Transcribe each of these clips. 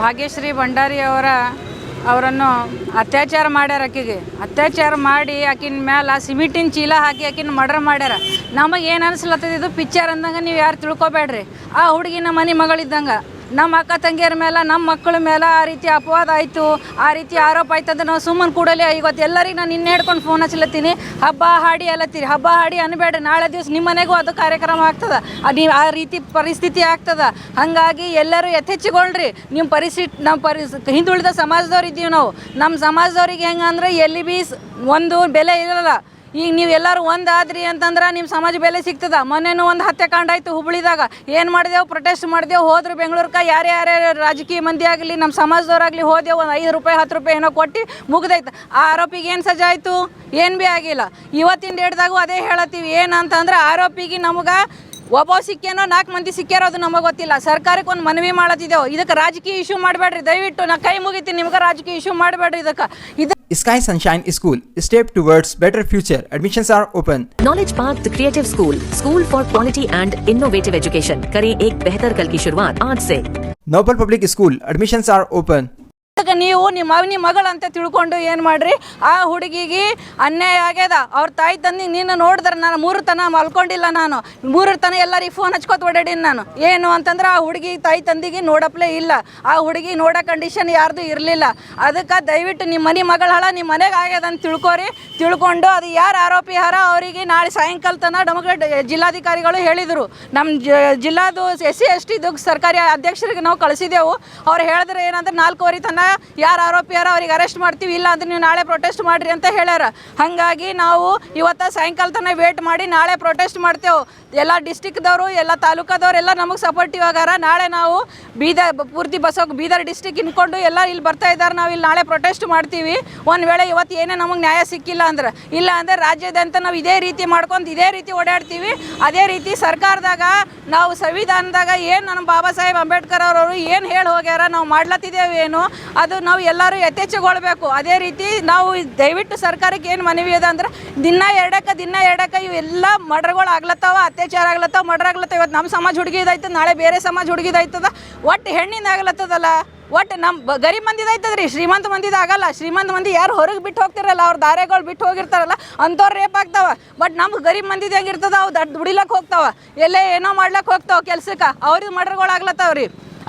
ಭಾಗ್ಯಶ್ರೀ ಭಂಡಾರಿ ಅವರ, ಅವರನ್ನು ಅತ್ಯಾಚಾರ ಮಾಡ್ಯಾರ ಆಕಿಗೆ. ಅತ್ಯಾಚಾರ ಮಾಡಿ ಆಕಿನ ಮ್ಯಾಲ ಸಿಮಿಟಿನ ಚೀಲ ಹಾಕಿ ಆಕಿನ ಮರ್ಡರ್ ಮಾಡ್ಯಾರ. ನಮಗೆ ಏನು ಅನಿಸ್ಲತ್ತದ ಇದು ಪಿಕ್ಚರ್ ಅಂದಂಗೆ ನೀವು ಯಾರು ತಿಳ್ಕೊಬೇಡ್ರಿ ಆ ಹುಡುಗಿನ ಮನೆ ಮಗಳಿದ್ದಂಗೆ. ನಮ್ಮ ಅಕ್ಕ ತಂಗಿಯರ ಮೇಲೆ, ನಮ್ಮ ಮಕ್ಕಳ ಮೇಲೆ ಆ ರೀತಿ ಅಪವಾದ ಆಯಿತು. ಆ ರೀತಿ ಆರೋಪ ಆಯ್ತು ಅಂದ್ರೆ ನಾವು ಸುಮ್ಮನೆ ಕೂಡಲೇ ಇವತ್ತು ಎಲ್ಲರಿಗೆ ನಾನು ನಿನ್ನೆ ಹಿಡ್ಕೊಂಡು ಫೋನ್ ಹಚ್ಚಲತ್ತೀನಿ. ಹಬ್ಬ, ಹಾಡಿ ಅಲ್ಲತ್ತೀರಿ ಹಬ್ಬ, ಹಾಡಿ ಅನ್ಬೇಡ ನಾಳೆ ದಿವಸ ನಿಮ್ಮ ಮನೆಗೂ ಅದು ಕಾರ್ಯಕ್ರಮ ಆಗ್ತದೆ. ಅದು ಆ ರೀತಿ ಪರಿಸ್ಥಿತಿ ಆಗ್ತದೆ. ಹಾಗಾಗಿ ಎಲ್ಲರೂ ಯಥೇಚ್ಛಗೊಳ್ರಿ. ನಿಮ್ಮ ಪರಿಸ್ಥಿತಿ ನಮ್ಮ ಪರಿಸ್ ಹಿಂದುಳಿದ ಸಮಾಜದವ್ರು ಇದ್ದೀವಿ ನಾವು. ನಮ್ಮ ಸಮಾಜದವ್ರಿಗೆ ಹೆಂಗೆ ಅಂದ್ರೆ ಎಲ್ಲಿ ಬಿ ಒಂದು ಬೆಲೆ ಇರಲ್ಲ. ಈಗ ನೀವು ಎಲ್ಲರೂ ಒಂದು ಆದ್ರಿ ಅಂತಂದ್ರೆ ನಿಮ್ಮ ಸಮಾಜ ಬೆಲೆ ಸಿಗ್ತದ. ಮೊನ್ನೆನೂ ಒಂದು ಹತ್ಯಾಕಾಂಡ ಆಯಿತು ಹುಬ್ಳಿದಾಗ. ಏನು ಮಾಡಿದೆವು? ಪ್ರೊಟೆಸ್ಟ್ ಮಾಡಿದೆವು. ಹೋದ್ರು ಬೆಂಗಳೂರಿಗೆ ಯಾರು ಯಾರೇ ರಾಜಕೀಯ ಮಂದಿ ಆಗಲಿ ನಮ್ಮ ಸಮಾಜದವರಾಗಲಿ ಹೋದೆವು. ಒಂದು ಐದು ರೂಪಾಯಿ, ಹತ್ತು ರೂಪಾಯಿ ಏನೋ ಕೊಟ್ಟು ಮುಗ್ದೈತೆ. ಆ ಆರೋಪಿಗೆ ಏನು ಸಜಾ ಆಯಿತು? ಏನು ಭೀ ಆಗಿಲ್ಲ. ಇವತ್ತಿನ ಡೇಟ್ದಾಗೂ ಅದೇ ಹೇಳತ್ತೀವಿ. ಏನಂತಂದ್ರೆ ಆರೋಪಿಗೆ ನಮಗೆ ಒಬ್ಬ ಸಿಕ್ಕೇನೋ ನಾಲ್ಕು ಮಂದಿ ಸಿಕ್ಕ್ಯಾರೋ ಅದು ನಮಗೆ ಗೊತ್ತಿಲ್ಲ. ಸರ್ಕಾರಕ್ಕೆ ಒಂದು ಮನವಿ ಮಾಡತ್ತಿದ್ದೆವು ಇದಕ್ಕೆ ರಾಜಕೀಯ ಇಶ್ಯೂ ಮಾಡಬೇಡ್ರಿ. ದಯವಿಟ್ಟು ನಾ ಕೈ ಮುಗಿತೀನಿ. ನಿಮ್ಗೆ ರಾಜಕೀಯ ಇಶ್ಯೂ ಮಾಡಬೇಡ್ರಿ ಇದಕ್ಕೆ. ಇದು Sky Sunshine School. Step towards better future. Admissions are open. Knowledge Park the Creative School. School for quality and innovative education. करें एक बेहतर कल की शुरुआत आज से। Noble public school admissions are open ನೀವು ನಿಮ್ಮ ಅವನಿ ಮಗಳಂತ ತಿಳ್ಕೊಂಡು ಏನು ಮಾಡ್ರಿ? ಆ ಹುಡುಗಿಗೆ ಅನ್ಯಾಯ ಆಗ್ಯದ. ಅವ್ರ ತಾಯಿ ತಂದೆ ನೀನು ನೋಡಿದ್ರೆ ನಾನು ಮೂರು ತನ ಮಲ್ಕೊಂಡಿಲ್ಲ ನಾನು. ಮೂರು ತನ ಎಲ್ಲರಿಗೆ ಫೋನ್ ಹಚ್ಕೊತ ಓಡಾಡೀನಿ ನಾನು. ಏನು ಅಂತಂದ್ರೆ ಆ ಹುಡುಗಿ ತಾಯಿ ತಂದಿಗೆ ನೋಡಪ್ಲೇ ಇಲ್ಲ. ಆ ಹುಡುಗಿ ನೋಡೋ ಕಂಡೀಷನ್ ಯಾರ್ದು ಇರಲಿಲ್ಲ. ಅದಕ್ಕೆ ದಯವಿಟ್ಟು ನಿಮ್ಮ ಮನೆ ಮಗಳ ಹಳ ನಿಮ್ಮ ಮನೆಗೆ ಆಗ್ಯದ ಅಂತ ತಿಳ್ಕೊರಿ. ತಿಳ್ಕೊಂಡು ಅದು ಯಾರು ಆರೋಪಿ ಹಾರ ಅವರಿಗೆ ನಾಳೆ ಸಾಯಂಕಾಲ ತನ ನಮಗೆ ಜಿಲ್ಲಾಧಿಕಾರಿಗಳು ಹೇಳಿದರು. ನಮ್ಮ ಜಿಲ್ಲಾದು ಎಸ್ ಸಿ ಎಸ್ ಟಿದು ಸರ್ಕಾರಿ ಅಧ್ಯಕ್ಷರಿಗೆ ನಾವು ಕಳಿಸಿದೆವು. ಅವ್ರು ಹೇಳಿದ್ರೆ ಏನಂದ್ರೆ ನಾಲ್ಕೂವರೆ ತನಕ ಯಾರು ಆರೋಪಿಯಾರ ಅವ್ರಿಗೆ ಅರೆಸ್ಟ್ ಮಾಡ್ತೀವಿ, ಇಲ್ಲ ಅಂದ್ರೆ ನೀವು ನಾಳೆ ಪ್ರೊಟೆಸ್ಟ್ ಮಾಡ್ರಿ ಅಂತ ಹೇಳ್ಯಾರ. ಹಾಗಾಗಿ ನಾವು ಇವತ್ತು ಸಾಯಂಕಾಲ ತನಕ ವೇಟ್ ಮಾಡಿ ನಾಳೆ ಪ್ರೊಟೆಸ್ಟ್ ಮಾಡ್ತೇವೆ. ಎಲ್ಲ ಡಿಸ್ಟಿಕ್ದವರು ಎಲ್ಲ ತಾಲೂಕಾದವ್ರು ಎಲ್ಲ ನಮಗೆ ಸಪೋರ್ಟಿವ್ ಆಗಾರ ನಾಳೆ ನಾವು ಬೀದರ್, ಪೂರ್ತಿ ಬಸ್ಸೋಗಿ ಬೀದರ್ ಡಿಸ್ಟಿಕ್ ಇನ್ಕೊಂಡು ಎಲ್ಲ ಇಲ್ಲಿ ಬರ್ತಾ ಇದ್ದಾರೆ ನಾವು ಇಲ್ಲಿ ನಾಳೆ ಪ್ರೊಟೆಸ್ಟ್ ಮಾಡ್ತೀವಿ. ಒಂದು ವೇಳೆ ಇವತ್ತು ಏನೇ ನಮಗೆ ನ್ಯಾಯ ಸಿಕ್ಕಿಲ್ಲ ಅಂದ್ರೆ, ಇಲ್ಲ ಅಂದ್ರೆ ರಾಜ್ಯದಂತ ನಾವು ಇದೇ ರೀತಿ ಮಾಡ್ಕೊಂಡು ಇದೇ ರೀತಿ ಓಡಾಡ್ತೀವಿ. ಅದೇ ರೀತಿ ಸರ್ಕಾರದಾಗ ನಾವು ಸಂವಿಧಾನದಾಗ ಏನು ನಮ್ಮ ಬಾಬಾ ಸಾಹೇಬ್ ಅಂಬೇಡ್ಕರ್ ಅವರು ಏನು ಹೇಳಿ ಹೋಗ್ಯಾರ, ನಾವು ಮಾಡ್ಲತ್ತಿದ್ದೇವೆ ಏನು. ಅದು ನಾವು ಎಲ್ಲರೂ ಯಥೇಚ್ಛಗೊಳ್ಬೇಕು. ಅದೇ ರೀತಿ ನಾವು ದಯವಿಟ್ಟು ಸರ್ಕಾರಕ್ಕೆ ಏನು ಮನವಿ ಅದ ಅಂದ್ರೆ ದಿನ ಎರಡಕ್ಕೆ ದಿನ ಎರಡಕ್ಕೆ ಇವೆಲ್ಲ ಮರ್ಡರ್ಗಳು ಆಗ್ಲತ್ತಾವ ಅತ್ಯಾಚಾರ ಆಗ್ಲತ್ತಾವ ಮರ್ಡರ್ ಆಗ್ಲತ್ತಾವ. ಇವತ್ತು ನಮ್ಮ ಸಮಾಜ ಹುಡುಗಿದಾಯ್ತದ ನಾಳೆ ಬೇರೆ ಸಮಾಜ ಹುಡುಗಿದಾಯ್ತದ ಒಟ್ಟು ಹೆಣ್ಣಿಂದ ಆಗ್ಲತ್ತದಲ್ಲ? ಒಟ್ಟು ನಮ್ಮ ಗರಿಬ್ ಗರೀಬ್ ಮಂದಿದ ಐತದ್ರಿ ಶ್ರೀಮಂತ ಮಂದಿದ ಆಗಲ್ಲ. ಶ್ರೀಮಂತ ಮಂದಿ ಯಾರು ಹೊರಗೆ ಬಿಟ್ಟು ಹೋಗ್ತಿರಲ್ಲ, ಅವ್ರ ದಾರೆಗಳು ಬಿಟ್ಟು ಹೋಗಿರ್ತಾರಲ್ಲ, ಅಂಥವ್ರು ರೇಪ್ ಆಗ್ತಾವ. ಬಟ್ ನಮ್ಗೆ ಗರೀಬ್ ಮಂದಿದ ಹೆಂಗಿರ್ತದ ಅವು ದಡ್ ದುಡಿಲಕ್ಕೆ ಹೋಗ್ತಾವ. ಎಲ್ಲೇ ಏನೋ ಮಾಡ್ಲಕ್ಕೆ ಹೋಗ್ತಾವ ಕೆಲ್ಸಕ್ಕೆ ಅವ್ರಿಗೆ ಮರ್ಡರ್ಗಳು ಆಗ್ಲತ್ತಾವ್ರಿ.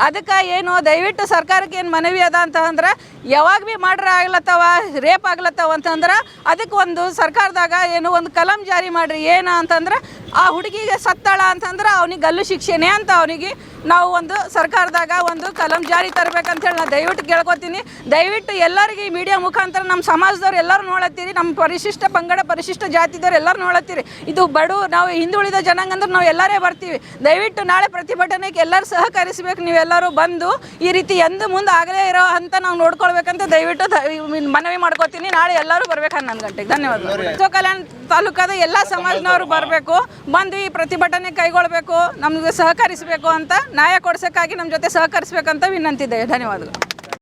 ಅದಕ್ಕೆ ಏನು, ದಯವಿಟ್ಟು ಸರ್ಕಾರಕ್ಕೆ ಏನು ಮನವಿ ಅದ ಅಂತ ಅಂದ್ರೆ, ಯಾವಾಗ ಭೀ ಮಾಡ್ರ ಆಗ್ಲತ್ತವ, ರೇಪ್ ಆಗ್ಲತ್ತವ ಅಂತಂದ್ರೆ, ಅದಕ್ಕೆ ಒಂದು ಸರ್ಕಾರದಾಗ ಏನು ಒಂದು ಕಲಂ ಜಾರಿ ಮಾಡಿರಿ ಏನು ಅಂತಂದ್ರೆ ಆ ಹುಡುಗಿಗೆ ಸತ್ತಾಳ ಅಂತಂದ್ರೆ ಅವನಿಗೆ ಗಲ್ಲು ಶಿಕ್ಷೆನೇ ಅಂತ ಅವನಿಗೆ ನಾವು ಒಂದು ಸರ್ಕಾರದಾಗ ಒಂದು ಕಲಂ ಜಾರಿ ತರಬೇಕಂತೇಳಿ ನಾನು ದಯವಿಟ್ಟು ಕೇಳ್ಕೊತೀನಿ. ದಯವಿಟ್ಟು ಎಲ್ಲರಿಗೆ ಈ ಮೀಡಿಯಾ ಮುಖಾಂತರ ನಮ್ಮ ಸಮಾಜದವ್ರು ಎಲ್ಲರೂ ನೋಡತ್ತೀರಿ, ನಮ್ಮ ಪರಿಶಿಷ್ಟ ಪಂಗಡ ಪರಿಶಿಷ್ಟ ಜಾತಿದವ್ರು ಎಲ್ಲರೂ ನೋಡತ್ತೀರಿ. ಇದು ಬಡು, ನಾವು ಹಿಂದುಳಿದ ಜನಾಂಗ ಅಂದ್ರೆ ನಾವು ಎಲ್ಲರೇ ಬರ್ತೀವಿ. ದಯವಿಟ್ಟು ನಾಳೆ ಪ್ರತಿಭಟನೆಗೆ ಎಲ್ಲರೂ ಸಹಕರಿಸಬೇಕು, ನೀವೆಲ್ಲರೂ ಬಂದು ಈ ರೀತಿ ಎಂದು ಮುಂದೆ ಆಗಲೇ ಇರೋ ಅಂತ ನಾವು ನೋಡ್ಕೊಳ್ಬೇಕಂತ ದಯವಿಟ್ಟು ಮನವಿ ಮಾಡ್ಕೋತೀನಿ. ನಾಳೆ ಎಲ್ಲರೂ ಬರ್ಬೇಕು ಹನ್ನೊಂದು ಗಂಟೆಗೆ. ಧನ್ಯವಾದಗಳು. ಕಲ್ಯಾಣ ತಾಲೂಕಾದ ಎಲ್ಲ ಸಮಾಜನವರು ಬರಬೇಕು. ಬಂದು ಈ ಪ್ರತಿಭಟನೆ ಕೈಗೊಳ್ಬೇಕು ನಮಗೆ ಸಹಕರಿಸಬೇಕು ಅಂತ ನ್ಯಾಯ ಕೊಡಿಸೋಕ್ಕಾಗಿ ನಮ್ಮ ಜೊತೆ ಸಹಕರಿಸಬೇಕಂತ ವಿನಂತಿದೆ ಧನ್ಯವಾದಗಳು.